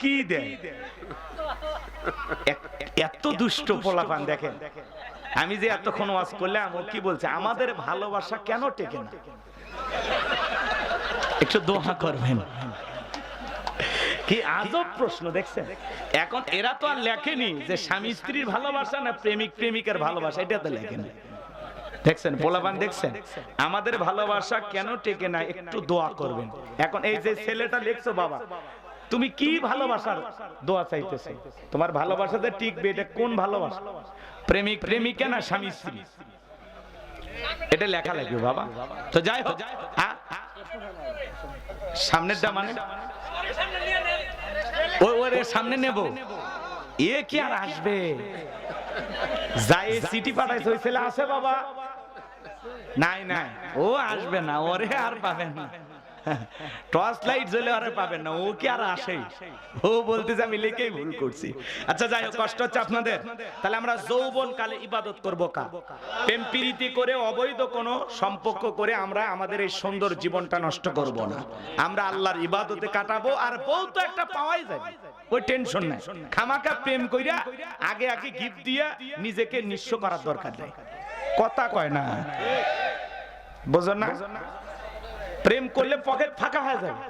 কি এত দুষ্ট পোলাপান দেখেন। আমি যে এতক্ষণ ওয়াজ করলাম, ও কি বলছে? আমাদের ভালোবাসা কেন টেকে না? একটু দোহা করবেন। কি আজব প্রশ্ন, দেখছেন? এখন এরা তো আর লেখেনি যে স্বামী স্ত্রীর ভালোবাসা না প্রেমিক প্রেমিকের ভালোবাসা, এটা তো লেখেনি। দেখছেন, পোলাপান দেখছেন? আমাদের ভালোবাসা কেন টেকে না? একটু দোয়া করবেন। এখন এই যে ছেলেটা লিখছো, বাবা তুমি কি ভালোবাসার দোয়া চাইতেছো? তোমার ভালোবাসাতে টিকবে, এটা কোন ভালোবাসা? প্রেমিক, প্রেমিকা না স্বামী, স্ত্রী? এটা লেখা লাগবে, বাবা। তো যাই হোক সামনেরটা মানে ওই ওরে, সামনে নেব। এ কি আর আসবে? যাই সিটি পাঠাইছে, ওই ছেলে আছে, বাবা। নাই নাই, ও আসবে না, ওরে আর পাবেন না। টর্চ লাইট জ্বলে আরে পাবেন না, ও কি আর আসেই ও বলতেছে আমি লিখেই ভুল করছি। আচ্ছা যাই হোক, কষ্ট হচ্ছে আপনাদের। তাহলে আমরা যৌবন কালে ইবাদত করব কা? প্রেম প্রীতি করে, অবৈধ কোনো সম্পর্ক করে আমরা আমাদের এই সুন্দর জীবনটা নষ্ট করব না। আমরা আল্লাহর ইবাদতে কাটাবো, আর বউ তো একটা পাওয়াই যাবে ওই টেনশন নাই। খামাকা প্রেম কইরা আগে আগে গিফট দিয়া নিজেকে নিঃস্ব করার দরকার নেই। কথা কয় না। বোঝেন না? প্রেম করলে পকেট ফাঁকা হয়ে যাবে।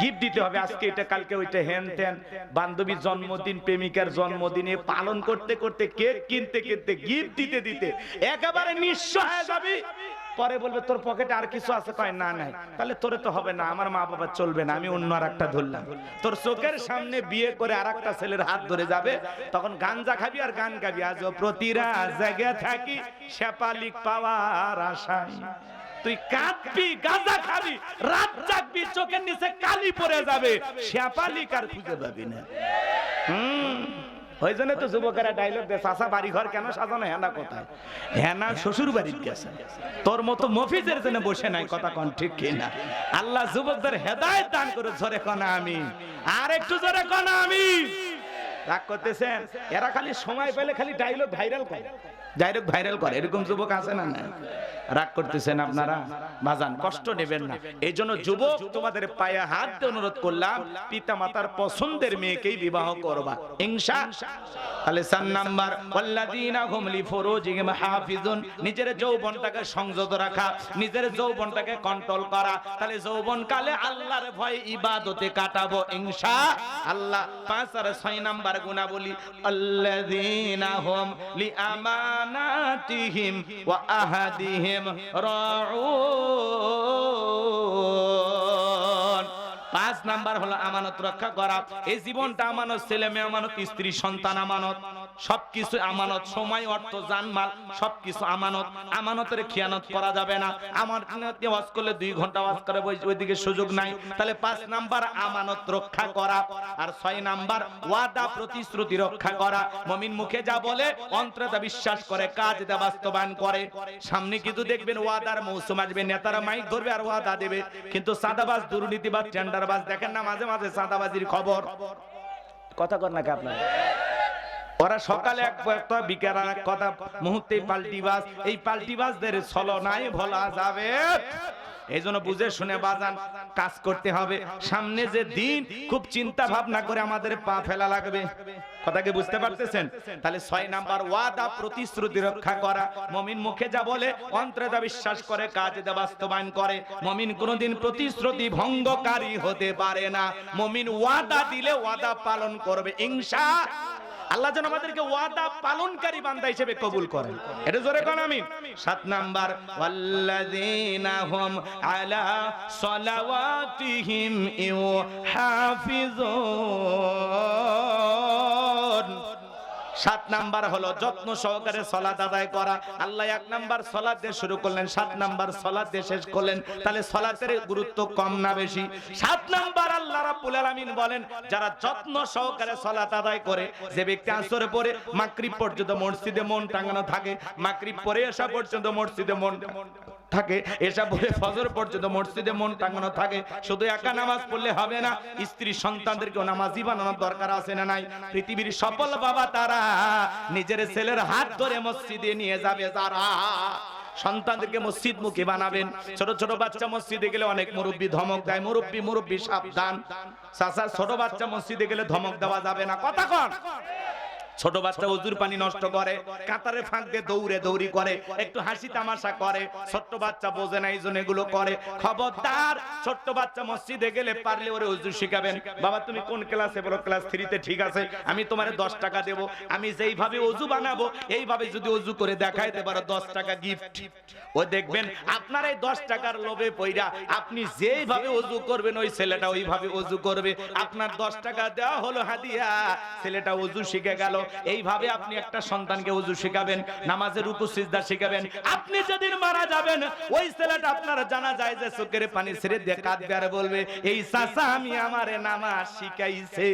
গিফট দিতে হবে, আজকে এটা, কালকে ওইটা, হেন তেন বান্ধবীর জন্মদিন, প্রেমিকার জন্মদিনে পালন করতে করতে, কেক কিনতে কিনতে গিফট দিতে দিতে, একেবারে নিঃস্ব হয়ে যাবি। পরে বলবে, তোর পকেটে আর কিছু আছে? কয়, না, নাই। তাহলে তোরে তো হবে না, আমার মা বাবা চলবে না, আমি অন্য আর একটা ধরলাম। তোর চোখের সামনে বিয়ে করে আর একটা ছেলের হাত ধরে যাবে, তখন গাঞ্জা খাবি আর গান গাবি আজ প্রতিরা জায়গা থাকি, শেপালিক পাওয়ার আশায়। তুই কাঁদবি, গাঁজা খাবি, রাত জাগবি, চোখের নিচে কালি পড়ে যাবে শ্যাপালিক আর খুঁজে পাবি না। ওই জন্য তো যুবকেরা ডাইলগ দে চাষা বাড়ি ঘর কেন সাজানো? হেনা কোথায়? হেনা শ্বশুর বাড়ির গেছে। তোর মতো মফিজের জন্য বসে নাই, কথা কন, ঠিক কিনা আল্লাহ যুবকদের হেদায়েত দান করে জোরে কনা আমি আর একটু জোরে কনা আমি রাগ করতেছেন? এরা খালি সময় পেলে খালি ডাইলগ ভাইরাল করে। ডাইলগ ভাইরাল করে, এরকম যুবক আছে না না রাগ করতেছেন আপনারা? বাজান, কষ্ট নেবেন না। এই জন্য যুবক তোমাদের পায়ে হাত দিয়ে অনুরোধ করলাম পিতা মাতার পছন্দের মেয়েকেই বিবাহ করবা। ইনশা তাহলে সান নাম্বার, ওয়াল্লাযীনা হুম লিফুরুজিহিম হাফিজুন। নিজের যৌবনটাকে সংযত রাখা, নিজের যৌবনটাকে কন্ট্রোল করা। তাহলে যৌবন কালে আল্লাহর ভয় ইবাদতে কাটাবো, ইনশা আল্লাহ। পাঁচ আর ছয় নাম্বার গুণাবলী, আল্লাযীনা হুম লিআমানাতিহিম ওয়া আহাদিহিম রাউন। পাঁচ নাম্বার হলো আমানত রক্ষা করা। এই জীবনটা আমানত, ছেলে মেয়ে আমানত, স্ত্রী সন্তান আমানত। সবকিছু আমানত, সময়, অর্থ, জানমাল, সবকিছু আমানত। আমানতের খেয়ানত করা যাবে না। আমার ওয়াজ করলে দুই ঘণ্টা ওয়াজ করে ওইদিকে সুযোগ নাই। তাহলে পাঁচ নাম্বার আমানত রক্ষা করা আর ছয় নাম্বার ওয়াদা প্রতিশ্রুতি রক্ষা করা। মমিন মুখে যা বলে, অন্তরে তা বিশ্বাস করে কাজ তা বাস্তবায়ন করে। সামনে কিন্তু দেখবেন ওয়াদার মৌসুম আসবে, নেতারা মাইক ধরবে আর ওয়াদা দেবে। কিন্তু সাদাবাজ দুর্নীতিবাজ টেন্ডারবাজ দেখেন না, মাঝে মাঝে সাদাবাজির খবর। কথা কর নাকি আপনার? ওরা সকালে এক কথা বিকেল আর এক কথা মুহূর্তে পাল্টিবাজ, এই পাল্টিবাজদের ছলনায় ভোলা যাবে। এই জন্য বুঝে শুনে বাজান, কাজ করতে হবে। সামনে যে দিন, খুব চিন্তা ভাবনা করে আমাদের পা ফেলা লাগবে। কথাকে বুঝতে পারতেছেন? তাহলে ছয় নাম্বার ওয়াদা, প্রতিশ্রুতি রক্ষা করা। মমিন মুখে যা বলে, অন্তরে যা বিশ্বাস করে, কাজে যা বাস্তবায়ন করে। মমিন কোনোদিন প্রতিশ্রুতি ভঙ্গকারী হতে পারে না। মমিন ওয়াদা দিলে ওয়াদা পালন করবে। ইনশা আল্লাহ যেন আমাদেরকে ওয়াদা পালনকারী বান্দা হিসেবে কবুল করেন। এটা জোরে কোন আমি। সাত নাম্বার, ওয়াল্লাযীনা হুম আলা সালাওয়াতিহিম ইউহাফিজুন। সাত নাম্বার হলো যত্ন সহকারে সলাত আদায় করা। আল্লাহ এক নাম্বার সলাত দিয়ে শুরু করলেন, সাত নাম্বার সলাত দিয়ে শেষ করলেন। তাহলে সলাতের গুরুত্ব কম না বেশি? সাত নাম্বার আল্লাহ রাব্বুল আলামিন বলেন, যারা যত্ন সহকারে সলাত আদায় করে, যে ব্যক্তি আসরে পরে মাগরিব পর্যন্ত মসজিদে মন টাঙানো থাকে, মাগরিব পরে এসা পর্যন্ত মসজিদে মন থাকে, এসা পরে ফজর পর্যন্ত মসজিদে মন টাঙানো থাকে। শুধু একা নামাজ পড়লে হবে না, স্ত্রী সন্তানদেরকেও নামাজি বানানোর দরকার আছে না নাই? পৃথিবীর সফল বাবা তারা নিজের ছেলের হাত ধরে মসজিদে নিয়ে যাবে, যারা সন্তানদেরকে মসজিদ মুখী বানাবেন। ছোট ছোট বাচ্চা মসজিদে গেলে অনেক মুরব্বী ধমক দেয়, মুরব্বী মুরব্বী সাবধান। চাচা, ছোট বাচ্চা মসজিদে গেলে ধমক দেওয়া যাবে না। কথা কন। ছোট বাচ্চা অজুর পানি নষ্ট করে কাতারে ফাঁক দিয়ে দৌড়ে দৌড়ি করে, একটু হাসি তামাশা করে, ছোট্ট বাচ্চা বোঝে না এই জন্য এগুলো করে। খবরদার, ছোট্ট বাচ্চা মসজিদে গেলে পারলে ওরে অজু শিখাবেন, বাবা, তুমি কোন ক্লাসে বলো ক্লাস থ্রিতে ঠিক আছে, আমি তোমার দশ টাকা দেবো, আমি যেইভাবে অজু বানাবো, এইভাবে যদি অজু করে দেখাইতে পারো, দশ টাকা গিফট ও দেখবেন, আপনার এই দশ টাকার লোভে পইরা আপনি যেইভাবে অজু করবেন, ওই ছেলেটা ওইভাবে অজু করবে। আপনার দশ টাকা দেওয়া হলো হাদিয়া, ছেলেটা অজু শিখে গেল এইভাবে আপনি একটা সন্তানকে উজু শেখাবেন, নামাজের রুকু সিজদা শেখাবেন। আপনি যেদিন মারা যাবেন, ওই ছেলেটা আপনার জানা যায় যে চোখের পানি ছেড়ে দিয়ে কাঁদবে আর বলবে, এই চাচা, আমি আমারে নামাজ শিখাইছে।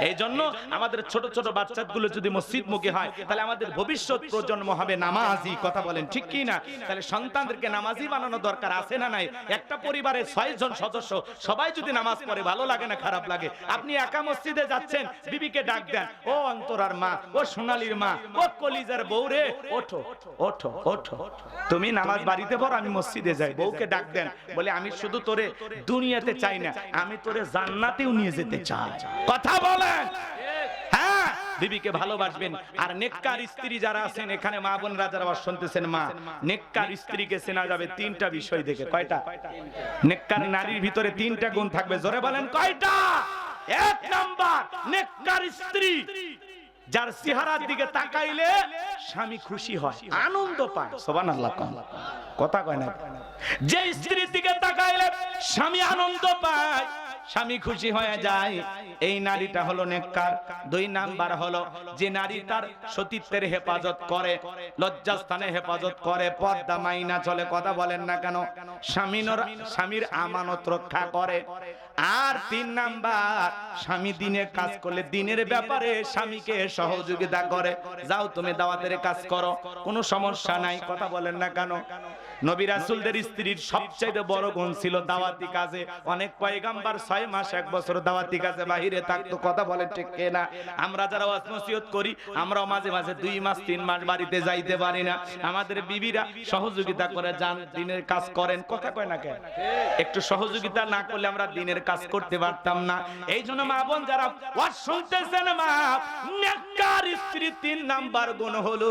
এই জন্য আমাদের ছোট ছোট বাচ্চাগুলো যদি মসজিদ মুখী হয় তাহলে আমাদের ভবিষ্যৎ প্রজন্ম হবে নামাজি কথা বলেন ঠিক কি না? তাহলে সন্তানদেরকে নামাজি বানানো দরকার আছে না নাই? একটা পরিবারের ছয় জন সদস্য সবাই যদি নামাজ পড়ে ভালো লাগে না খারাপ লাগে? আপনি একা মসজিদে যাচ্ছেন বিবিকে ডাক দেন ও অন্তরার মা ও সোনালীর মা ও কলিজার বউ রে ওঠো ওঠো ওঠো তুমি নামাজ বাড়িতে পড় আমি মসজিদে যাই বউকে ডাক দেন বলে আমি শুধু তোরে দুনিয়াতে চাই না আমি তোরে জান্নাতেও নিয়ে যেতে চাই কথা বলেন হ্যাঁ বিবিকে ভালোবাসবেন। আর নেককার স্ত্রী যারা আছেন, এখানে মা শুনতেছেন, মা, নেককার স্ত্রীকে চেনা যাবে তিনটা বিষয় দেখে। কয়টা? নেককার নারীর ভিতরে তিনটা গুণ থাকবে। জোরে বলেন, কয়টা? এক নাম্বার, নেককার স্ত্রী যার চেহারার দিকে তাকাইলে স্বামী খুশি হয়, আনন্দ পায়। সোবান কথা কয় না। যে স্ত্রীর দিকে তাকাইলে স্বামী আনন্দ পায় স্বামী খুশি হয়ে যায়। এই নারীটা হলো নেককার। দুই নাম্বার হলো, যে নারী তার সতীত্বের হেফাজত করে, লজ্জাস্থানে হেফাজত করে, পর্দা মাইনা চলে, কথা বলেন না কেন? স্বামীর স্বামীর আমানত রক্ষা করে। আর তিন নাম্বার, স্বামী দিনের কাজ করলে দিনের ব্যাপারে স্বামীকে সহযোগিতা করে। যাও তুমি দাওয়াতের কাজ করো, কোনো সমস্যা নাই, কথা বলেন না কেন? নবী রাসূলদের স্ত্রীর সবচেয়ে বড় গুণ ছিল দাওয়াতি কাজে। অনেক পয়গাম্বার ছয় মাস, এক বছর দাওয়াতি কাজে বাহিরে থাকতো। কথা বলে ঠিক না আমরা যারা ওয়াজ নসিহত করি, আমরাও মাঝে মাঝে দুই মাস, তিন মাস বাড়িতে যাইতে পারি না। আমাদের বিবিরা সহযোগিতা করে যান, দিনের কাজ করেন। কথা কয় না কেন? একটু সহযোগিতা না করলে আমরা দিনের কাজ করতে পারতাম না। এই জন্য মা বোন যারা ওয়াজ শুনতেছেন মা, নেককার স্ত্রী তিন নাম্বার গুণ হলো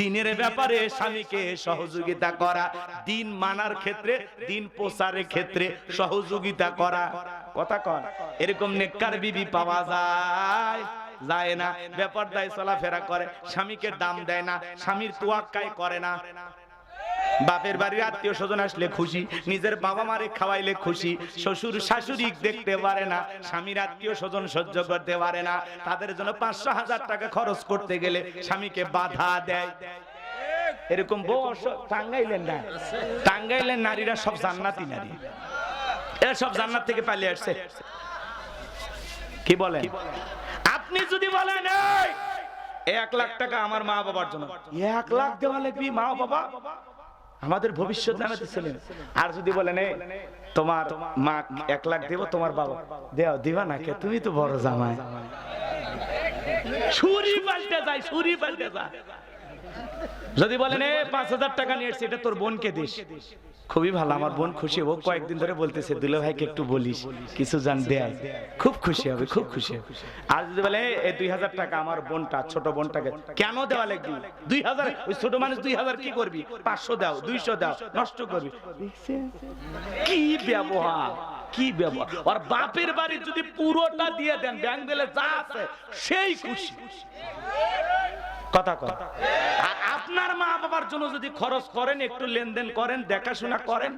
দিনের ব্যাপারে স্বামীকে সহযোগিতা করা। দিন মানার ক্ষেত্রে, দিন প্রচারের ক্ষেত্রে সহযোগিতা করা। কথা কন, এরকম নেককার বিবি পাওয়া যায়? যায় না চলাফেরা করে, স্বামীকে দাম দেয় না, স্বামীর তোয়াক্কাই করে না। বাপের বাড়ির আত্মীয় স্বজন আসলে খুশি, নিজের বাবা মারে খাওয়াইলে খুশি, শ্বশুর শাশুড়ি দেখতে পারে না, স্বামীর আত্মীয় স্বজন সহ্য করতে পারে না। তাদের জন্য পাঁচশো হাজার টাকা খরচ করতে গেলে স্বামীকে বাধা দেয়। এরকম বউ টাঙ্গাইলেন না। টাঙ্গাইলের নারীরা সব জান্নাতি নারী। এরা সব জান্নাত থেকে পালিয়ে আসছে। কি বলেন? আপনি যদি বলেন এক লাখ টাকা আমার মা বাবার জন্য। এক লাখ দেওয়া লাগবি মা বাবা? আমাদের ভবিষ্যৎ জানাতে ছিলেন। আর যদি বলেন "এই, তোমার মা এক লাখ দেব তোমার বাবা দেও দিবা না কে? তুমি তো বড় জামাই। ছুরি পাল্টে যায় ছুরি পাল্টে যায়। যদি বলেন পাঁচ হাজার টাকা নিয়ে এটা তোর বোনকে দিস। খুবই ভালো, আমার বোন খুশি ও কয়েকদিন ধরে বলতেছে, দুলে ভাইকে একটু বলিস, কিছু জান দেয়। খুব খুশি হবে, খুব খুশি হবে। আর যদি বলে এই দুই হাজার টাকা আমার বোনটা, ছোট বোনটাকে কেন দেওয়া লাগবে? দুই হাজার? ওই ছোট মানুষ দুই হাজার কি করবি? পাঁচশো দাও, দুইশো দাও, নষ্ট করবি। কি ব্যবহার কি ব্যবহার। আর বাপের বাড়ি যদি পুরোটা দিয়ে দেন, ব্যাংক বেলে যা আছে, সেই খুশি। কথা কথা আপনার মা বাবার জন্য যদি খরচ করেন, একটু লেনদেন করেন, দেখাশোনা করেন,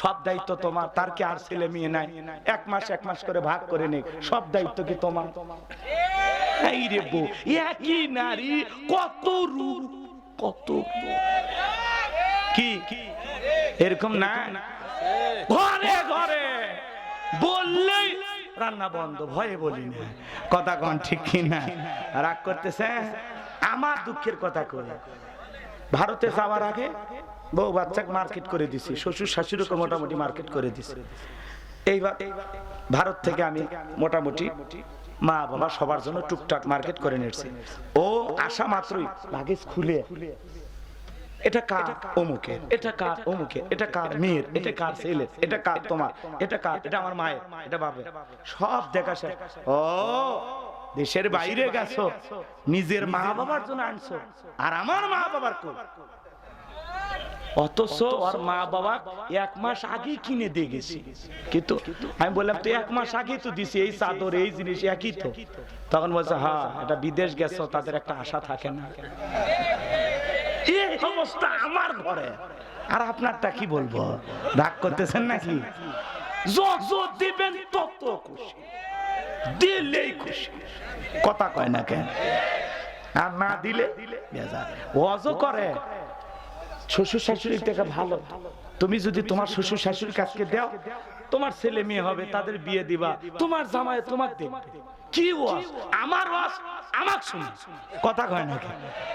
সব দায়িত্ব তোমার, তার কি আর ছেলে মেয়ে নাই? এক মাস এক মাস করে ভাগ করে নেই, সব দায়িত্ব কি তোমার? এই রে বউ, একই নারী, কত রূপ, কত। কি? এরকম না? ঘরে ঘরে। বললেই রান্না বন্ধ, ভয়ে বলি না। কথা কন, ঠিক কি না রাগ করতেছে আমার দুঃখের কথা কই। ভারতে যাওয়ার আগে বউ বাচ্চাকে মার্কেট করে দিছি, শ্বশুর শাশুড়িকে মোটামুটি মার্কেট করে দিছি। এইবার ভারত থেকে আমি মোটামুটি মা বাবা সবার জন্য টুকটাক মার্কেট করে নিয়েছি। ও আসা মাত্রই লাগেজ খুলে। এটা কার অমুকের? এটা কার অমুকের? এটা কার মেয়ের? এটা কার ছেলের? এটা কার তোমার? এটা কার? এটা আমার মায়ের? এটা বাপের? সব দেখা ও দেশের বাইরে গেছো নিজের মা বাবার জন্য আনছো আর আমার মা বাবার কো। অথচ ওর মা বাবা এক মাস আগে কিনে দিয়ে গেছি। কিন্তু আমি বললাম তুই এক মাস আগে তো দিছি এই চাদর এই জিনিস একই তো। তখন বলছে হ্যাঁ এটা বিদেশ গেছো তাদের একটা আশা থাকে না। এই অবস্থা আমার ঘরে। আর আপনারটা কি বলব? রাগ করতেছেন নাকি? যত দিবেন তত খুশি। দিলেই খুশি। কথা কয় না কেন? আর না দিলে ওয়াজও করে। শ্বশুর শাশুড়ির থেকে ভালো। তুমি যদি তোমার শ্বশুর শাশুড়ির কাছকে দাও, তোমার ছেলে মেয়ে হবে, তাদের বিয়ে দিবা, তোমার জামাই তোমার দেখবে। কি ওয়াজ? আমার ওয়াজ, আমাক শুনে। কথা কয় নাকি